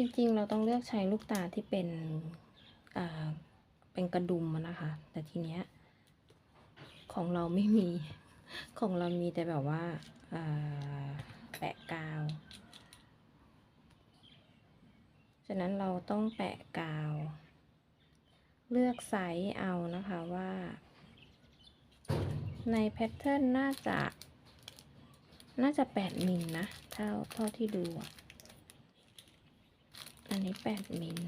จริงๆ เราต้องเลือกใช้ลูกตาที่เป็นเป็นกระดุมนะคะ แต่ทีเนี้ยของเราไม่มี ของเรามีแต่แบบว่าอ่าแปะกาว ฉะนั้นเราต้องแปะกาว เลือกไซส์เอานะคะว่า ในแพทเทิร์นน่าจะ น่าจะ 8มิลนะ เท่าเท่าที่ดูอะ อันนี้8มิล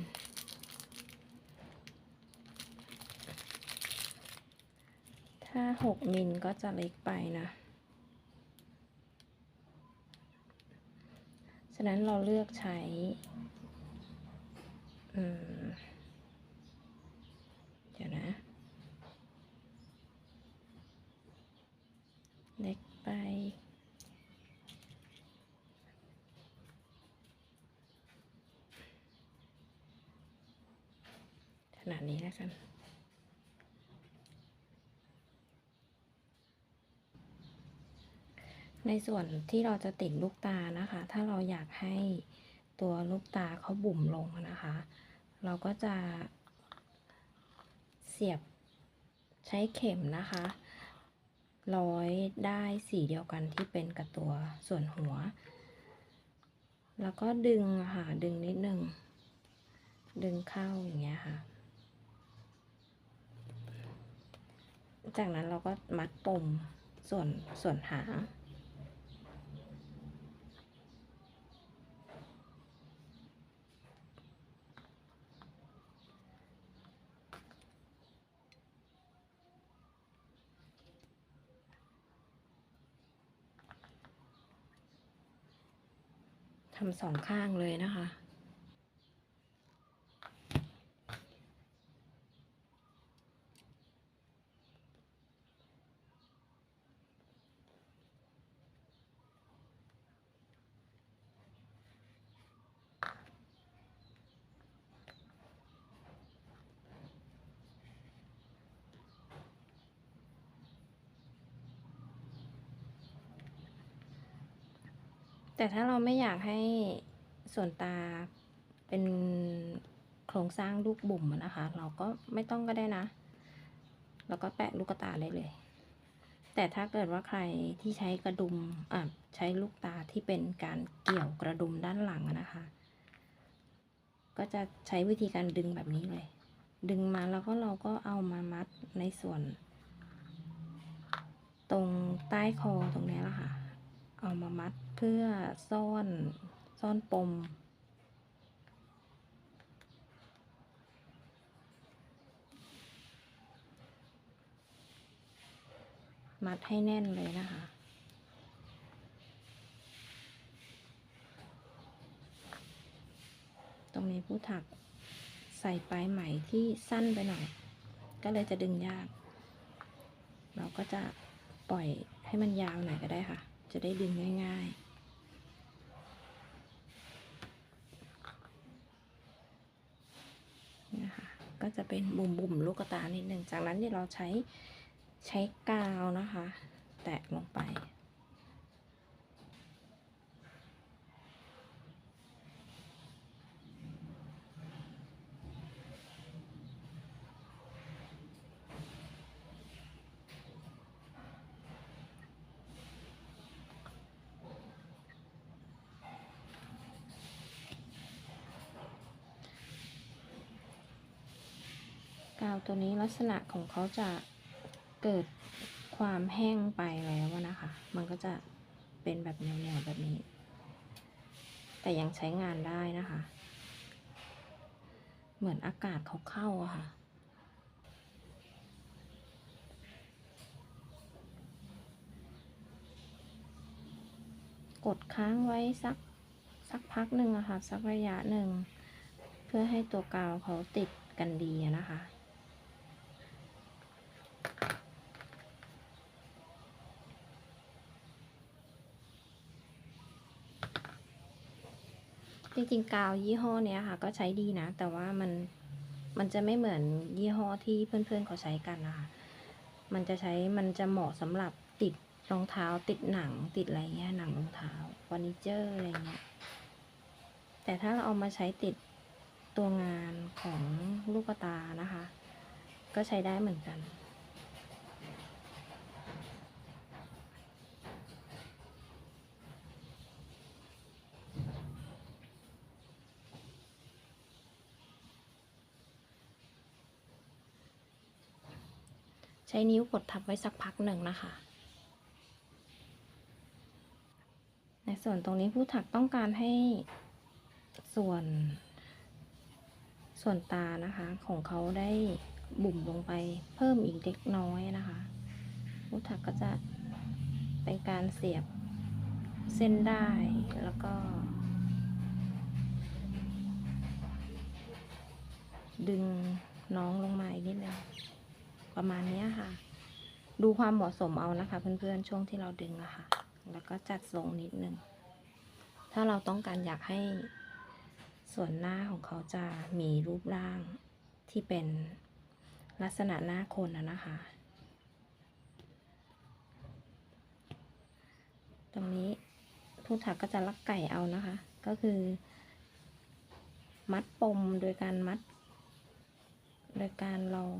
ถ้า6มิลก็จะเล็กไปนะ ฉะนั้นเราเลือกใช้อืมเดี๋ยวนะ เล็กไป ขนาดนี้แล้วกันในส่วนที่เราจะติดลูกตานะคะ ถ้าเราอยากให้ตัวลูกตาเขาบุ่มลงนะคะ เราก็จะ เสียบใช้เข็มนะคะ ร้อยได้สีเดียวกันที่เป็นกับตัวส่วนหัว แล้วก็ดึงค่ะ ดึงนิดนึง ดึงเข้าอย่างเงี้ยค่ะ จากนั้นเราก็มัดปมส่วนส่วนหางทำสองข้างเลยนะคะ แต่ถ้าเราไม่อยากให้ส่วนตาเป็นโครงสร้างลูกบุ่มนะคะ เราก็ไม่ต้องก็ได้นะเราก็แปะลูกตาได้เลย แต่ถ้าเกิดว่าใครที่ใช้กระดุมอะใช้ลูกตาที่เป็นการเกี่ยวกระดุมด้านหลังนะคะ ก็จะใช้วิธีการดึงแบบนี้เลย ดึงมาแล้วก็เราก็เอามามัดในส่วน ตรงใต้คอตรงนี้แหละค่ะ เอามามัด พื่อซ่อนซ่อนปม มัดให้แน่นเลยนะคะตรงนี้ผู้ถักใส่ปลายไหมที่สั้นไปหน่อย ก็เลยจะดึงยาก เราก็จะปล่อยให้มันยาวหน่อยก็ได้ค่ะ จะได้ดึงง่าย ๆนะคะ ก็จะเป็นบุ่มๆลูกตานิดนึง จากนั้นเดี๋ยวเราใช้ใช้กาวนะคะ แตะลงไป กาวตัวนี้ลักษณะของเขาจะเกิดความแห้งไปแล้วนะคะ มันก็จะเป็นแบบแนวๆแบบนี้ แต่ยังใช้งานได้นะคะ เหมือนอากาศเขาเข้าอะค่ะ กดค้างไว้สักสักพักหนึ่งอะค่ะ สักระยะหนึ่ง เพื่อให้ตัวกาวเขาติดกันดีนะคะ จริงๆกาวยี่ห้อเนี้ยค่ะ ก็ใช้ดีนะ แต่ว่ามันมันจะไม่เหมือนยี่ห้อที่เพื่อนๆเขาใช้กันนะคะ มันจะใช้มันจะเหมาะสำหรับติดรองเท้าติดหนังติดอะไรเงี้ยหนังรองเท้าเฟอร์นิเจอร์อะไรเงี้ยแต่ถ้าเราเอามาใช้ติดตัวงานของลูกตานะคะ ก็ใช้ได้เหมือนกัน ใช้นิ้วกดทับไว้สักพักหนึ่งนะคะ ในส่วนตรงนี้ผู้ถักต้องการให้ส่วน ส่วนตานะคะของเขาได้บุ่มลงไปเพิ่มอีกเล็กน้อยนะคะ ผู้ถักก็จะเป็นการเสียบเส้นได้แล้วก็ ดึงน้องลงมาอีกนิดนึง ประมาณนี้ค่ะ ดูความเหมาะสมเอานะคะ เพื่อนๆช่วงที่เราดึงอะค่ะ แล้วก็จัดทรงนิดนึง ถ้าเราต้องการอยากให้ส่วนหน้าของเขาจะมีรูปร่างที่เป็นลักษณะหน้าคนอะนะคะ ตรงนี้ผู้ถักก็จะลักไก่เอานะคะ ก็คือ มัดปมโดยการมัด โดยการลอง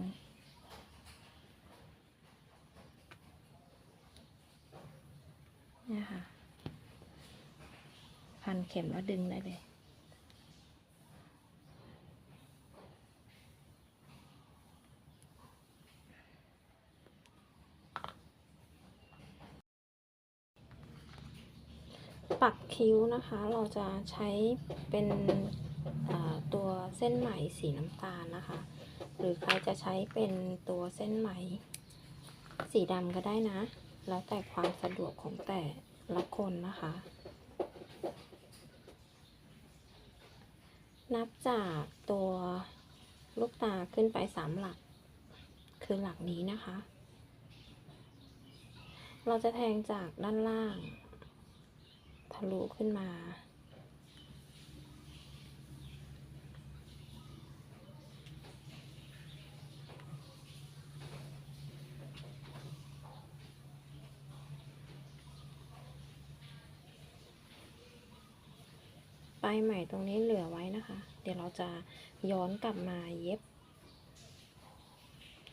เนี่ยค่ะ พันเข็มแล้วดึงได้เลย ปักคิ้วนะคะ เราจะใช้เป็นตัวเส้นไหมสีน้ำตาลนะคะ หรือใครจะใช้เป็นตัวเส้นไหมสีดำก็ได้นะ แล้วแต่ความสะดวกของแต่ละคนนะคะ นับจากตัวลูกตาขึ้นไปสามหลัก คือหลักนี้นะคะ เราจะแทงจากด้านล่าง ทะลุขึ้นมา ป ลายใหม่ตรงนี้เหลือไว้นะคะ เดี๋ยวเราจะย้อนกลับมาเย็บ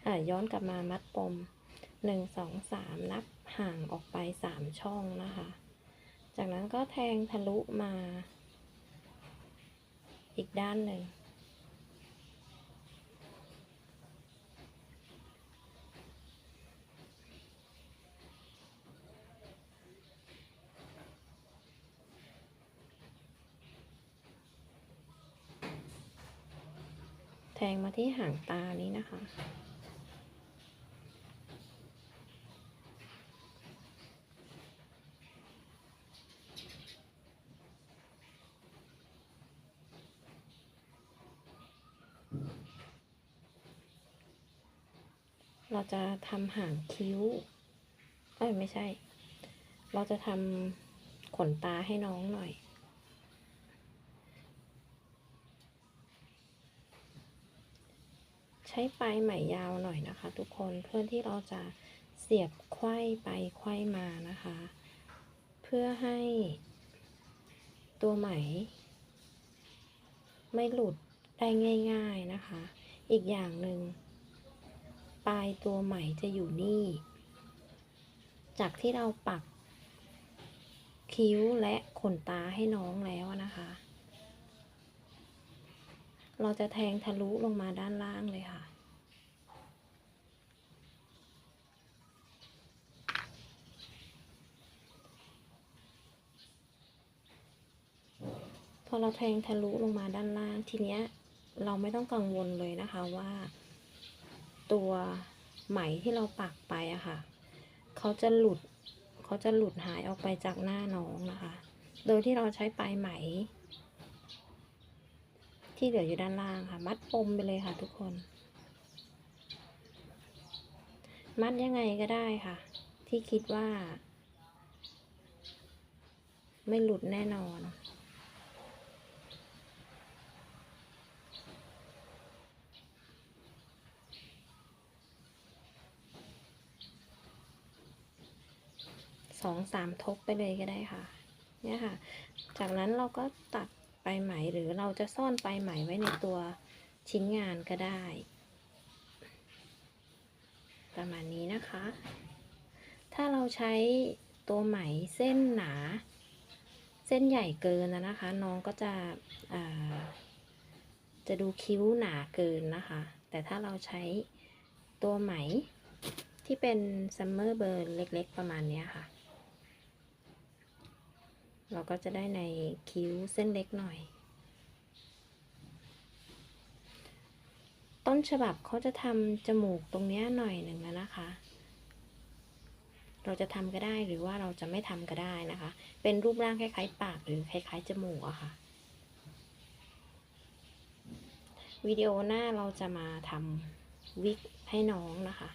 อ่าย้อนกลับมามัดปมหนึ่งสองสามนับห่างออกไปสามช่องนะคะ จากนั้นก็แทงทะลุมา อีกด้านหนึ่ง งมาที่หางตานี้นะคะ เราจะทำหางคิ้ว เอ้ย ไม่ใช่ เราจะทำขนตาให้น้องหน่อย ใช้ปลายไหมยาวหน่อยนะคะ ทุกคนเพื่อที่เราจะเสียบไขว้ไปไขว้มานะคะ เพื่อให้ตัวไหม ไม่หลุดได้ง่าย ๆนะคะ อีกอย่างหนึ่งปลายตัวไหมจะอยู่นี่ จากที่เราปักคิ้วและขนตาให้น้องแล้วนะคะ เราจะแทงทะลุลงมาด้านล่างเลยค่ะ พอเราแทงทะลุลงมาด้านล่าง ทีเนี้ยเราไม่ต้องกังวลเลยนะคะว่า ตัวไหมที่เราปักไปอะค่ะ เขาจะหลุดเขาจะหลุดหายออกไปจากหน้าน้องนะคะ โดยที่เราใช้ปลายไหม ที่เหลืออยู่ด้านล่างค่ะ มัดปมไปเลยค่ะทุกคน มัดยังไงก็ได้ค่ะ ที่คิดว่า ไม่หลุดแน่นอนสองสามทบไปเลยก็ได้ค่ะ เนี่ยค่ะ จากนั้นเราก็ตัด ลายไหมหรือเราจะซ่อนปลายไหมไว้ในตัวชิ้นงานก็ได้ ประมาณนี้นะคะ ถ้าเราใช้ตัวไหมเส้นหนา เส้นใหญ่เกินนะคะ น้องก็จะจะดูคิ้วหนาเกินนะคะ แต่ถ้าเราใช้ตัวไหมที่เป็นซัมเมอร์เบิร์นเล็กๆประมาณนี้ค่ะ เราก็จะได้ในคิ้วเส้นเล็กหน่อย ต้นฉบับเขาจะทำจมูกตรงนี้หน่อยหนึ่งนะคะ เราจะทำก็ได้หรือว่าเราจะไม่ทำก็ได้นะคะ เป็นรูปร่างคล้ายๆ ปากหรือคล้ายๆจมูกอะค่ะ วิดีโอหน้าเราจะมาทำวิกให้น้องนะคะ